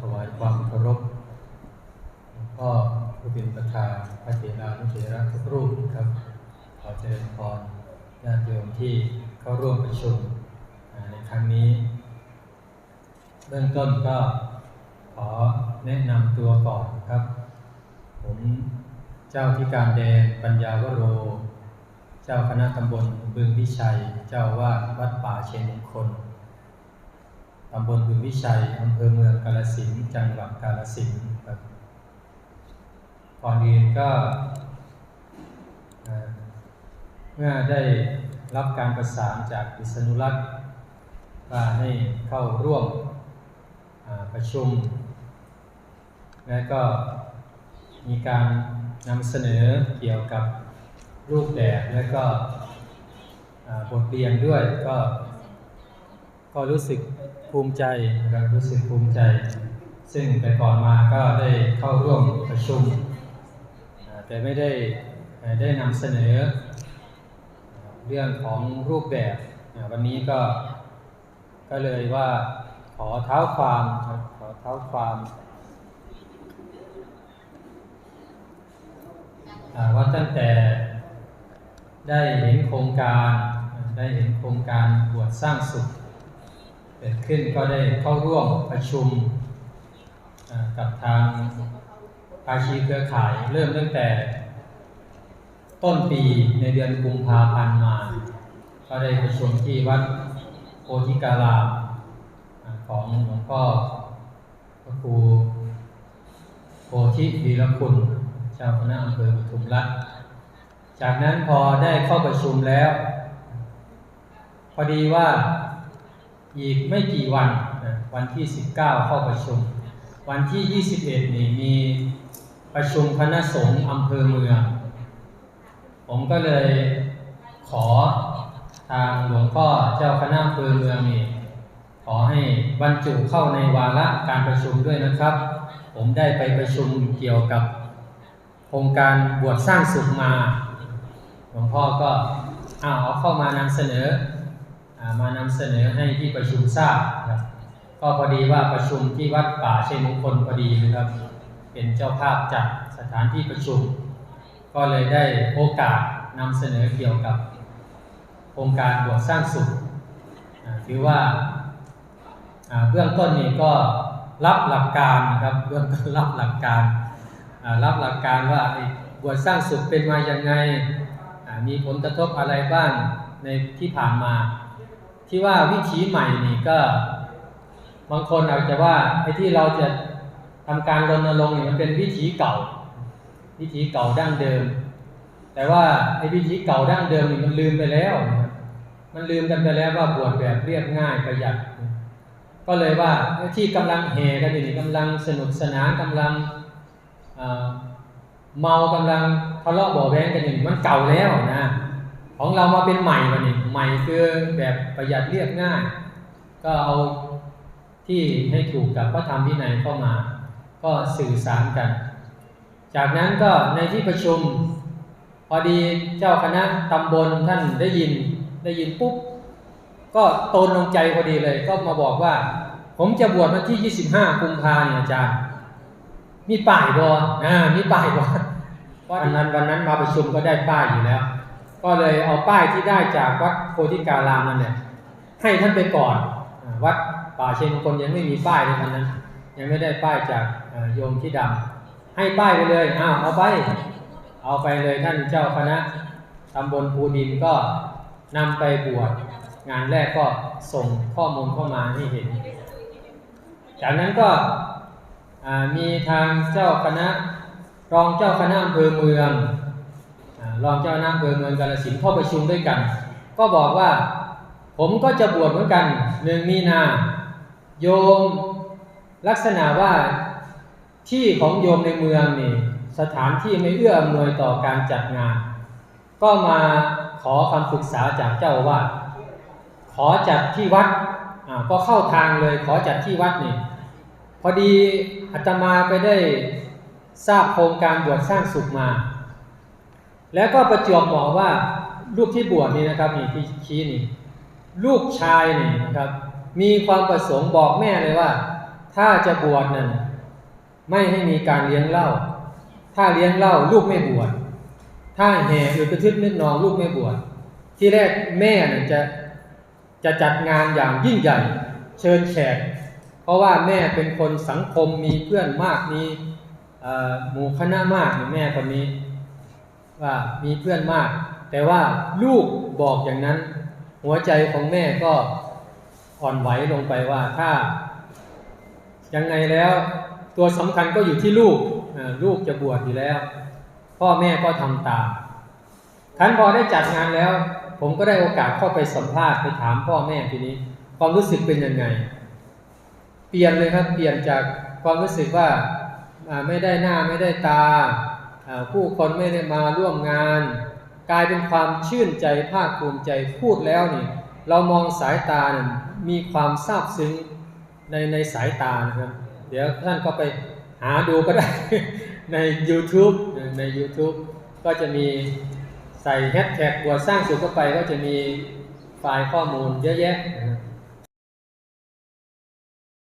ถวายความเคารพหลวงพ่อผู้เป็นประธานพระเถรานุเถระทุกรูปครับ ขอเจริญพรญาติโยมที่เข้าร่วมประชุมในครั้งนี้ เบื้องต้นก็ขอแนะนำตัวก่อนครับ ผมเจ้าที่การแดนปัญญาวโร เจ้าคณะตำบลบึงวิชัย เจ้าวาดวัดป่าเชนมงคล ตำบลบึงวิชัย อำเภอเมืองกาฬสินธุ์จังหวัดกาฬสินธุ์ครับก่อนอื่นก็ เมื่อได้รับการประสานจากอิษณุรักษ์ว่าให้เข้าร่วมประชุม และก็มีการนำเสนอเกี่ยวกับรูปแบบและก็บทเรียนด้วยก็ ก็รู้สึกภูมิใจรู้สึกภูมิใจ ซึ่งแต่ก่อนมาก็ได้เข้าร่วมประชุม แต่ไม่ได้ได้นำเสนอ เรื่องของรูปแบบ วันนี้ก็ก็เลยว่าขอเท้าความขอเท้าความอ่าว่าตั้งแต่ได้เห็นโครงการได้เห็นโครงการบวชสร้างสุข เกิดขึ้นก็ได้เข้าร่วมประชุมกับทางภาชีเครือข่ายเริ่มตั้งแต่ต้นปีในเดือนกุมภาพันธ์มา ก็ได้ประชุมที่วัดโพธิการามของหลวงพ่อพระครูโพธิวีรคุณเจ้าคณะอำเภอปทุมรัฐจากนั้นพอได้เข้าประชุมแล้ว พอดีว่า อีกไม่กี่วันนะวันที่ 19 เข้าประชุม วันที่ 21 นี่มีประชุมคณะสงฆ์อำเภอเมือง ผมก็เลยขอทางหลวงพ่อเจ้าคณะอำเภอเมืองนี่ขอให้บรรจุเข้าในวาระการประชุมด้วยนะครับ ผมได้ไปประชุมเกี่ยวกับโครงการบวชสร้างสุขมา หลวงพ่อก็อ้าวเอาเข้ามานำเสนอ มานำเสนอให้ที่ประชุมทราบนะครับก็พอดีว่าประชุมที่วัดป่าชัยมงคลพอดีนะครับ เป็นเจ้าภาพจัดสถานที่ประชุม ก็เลยได้โอกาสนำเสนอเกี่ยวกับโครงการบวชสร้างสุขถือว่าเบื้องต้นนี้ก็รับหลักการนะครับเบื้องต้นรับหลักการรับหลักการว่าไอ้บวชสร้างสุขเป็นมาอย่างไงมีผลกระทบอะไรบ้างในที่ผ่านมา ที่ว่าวิถีใหม่นี่ก็ บางคนอาจจะว่าไอ้ที่เราจะทำการรณรงค์นี่มันเป็นวิถีเก่า วิถีเก่าดั้งเดิม แต่ว่าไอ้วิถีเก่าดั้งเดิมนี่มันลืมไปแล้ว มันลืมกันไปแล้วว่าบวชแบบเรียบง่ายประหยัด ก็เลยว่าที่กำลังเฮกันอยู่นี่กำลังสนุกสนานกำลังเมากำลังทะเลาะบาะแว้งกันอยู่มันเก่าแล้วนะ ของเรามาเป็นใหม่มาเนี่ยใหม่คือแบบประหยัดเรียบง่าย ก็เอาที่ให้ถูกกับพระธรรมวินัยเข้ามา ก็สื่อสารกัน จากนั้นก็ในที่ประชุม พอดีเจ้าคณะตำบลท่านได้ยินได้ยินปุ๊บก็โตนลงใจพอดีเลย ก็มาบอกว่า ผมจะบวชวันที่ 25กุมภาเนี่ยอาจารย์มีป้ายบออ่ามีป้ายบอวันนั้นวันนั้นมาประชุมก็ได้ป้ายอยู่แล้ว ก็เลยเอาป้ายที่ได้จากวัดโพธิการามนั่นเนี่ยให้ท่านไปก่อน วัดป่าเชนมงคลยังไม่มีป้ายเลยตอนนั้น ยังไม่ได้ป้ายจากโยมที่ดำให้ป้ายไปเลยอ้าวเอาไป เอาไปเลยท่านเจ้าคณะตำบลภูดินก็นำไปบวชงานแรกก็ส่งข้อมูลเข้ามาให้เห็น จากนั้นก็มีทางเจ้าคณะรองเจ้าคณะอำเภอเมือง รองเจ้าหน้าอำเภอเมืองกาฬสินธุ์เข้าประชุมด้วยกัน ก็บอกว่าผมก็จะบวชเหมือนกันหนึ่งมีนา โยมลักษณะว่าที่ของโยมในเมืองนี่สถานที่ไม่เอื้ออำนวยต่อการจัดงาน ก็มาขอคำปรึกษาจากเจ้าอาวาขอจัดที่วัดก็เข้าทางเลยขอจัดที่วัดนี่พอดีอาตมาไปได้ทราบโครงการบวชสร้างสุขมา แล้วก็ประจวบเหมาะว่าลูกที่บวชนี่นะครับนี่ที่ชี้นี่ ลูกชายนี่นะครับ มีความประสงค์บอกแม่เลยว่า ถ้าจะบวชนั่นไม่ให้มีการเลี้ยงเหล้าถ้าเลี้ยงเหล้าลูกไม่บวชถ้าแห่อือกระทึกนึกนองลูกไม่บวชที่แรกแม่น่ะจะจะจัดงานอย่างยิ่งใหญ่ เชิญแขกเพราะว่าแม่เป็นคนสังคมมีเพื่อนมากมีหมู่คณะมากแม่คนนี้ ว่ามีเพื่อนมาก แต่ว่าลูกบอกอย่างนั้น หัวใจของแม่ก็อ่อนไหวลงไปว่าถ้า ยังไงแล้วตัวสำคัญก็อยู่ที่ลูกลูกจะบวชอยู่แล้ว พ่อแม่ก็ทำตามครั้นพอได้จัดงานแล้ว ผมก็ได้โอกาสเข้าไปสัมภาษณ์ไปถามพ่อแม่ทีนี้ ความรู้สึกเป็นยังไง เปลี่ยนเลยครับเปลี่ยนจากความรู้สึกว่าไม่ได้หน้าไม่ได้ตา ผู้คนไม่ได้มาร่วมงาน กลายเป็นความชื่นใจภาคภูมิใจพูดแล้วนี่เรามองสายตาเนี่ยมีความซาบซึ้งในในสายตานะครับ เดี๋ยวท่านก็ไปหาดูก็ได้ใน YouTube ใน YouTube ก็จะมีใส่แฮชแท็กบวชสร้างสุขเข้าไปก็จะมีไฟล์ข้อมูลเยอะแยะนะ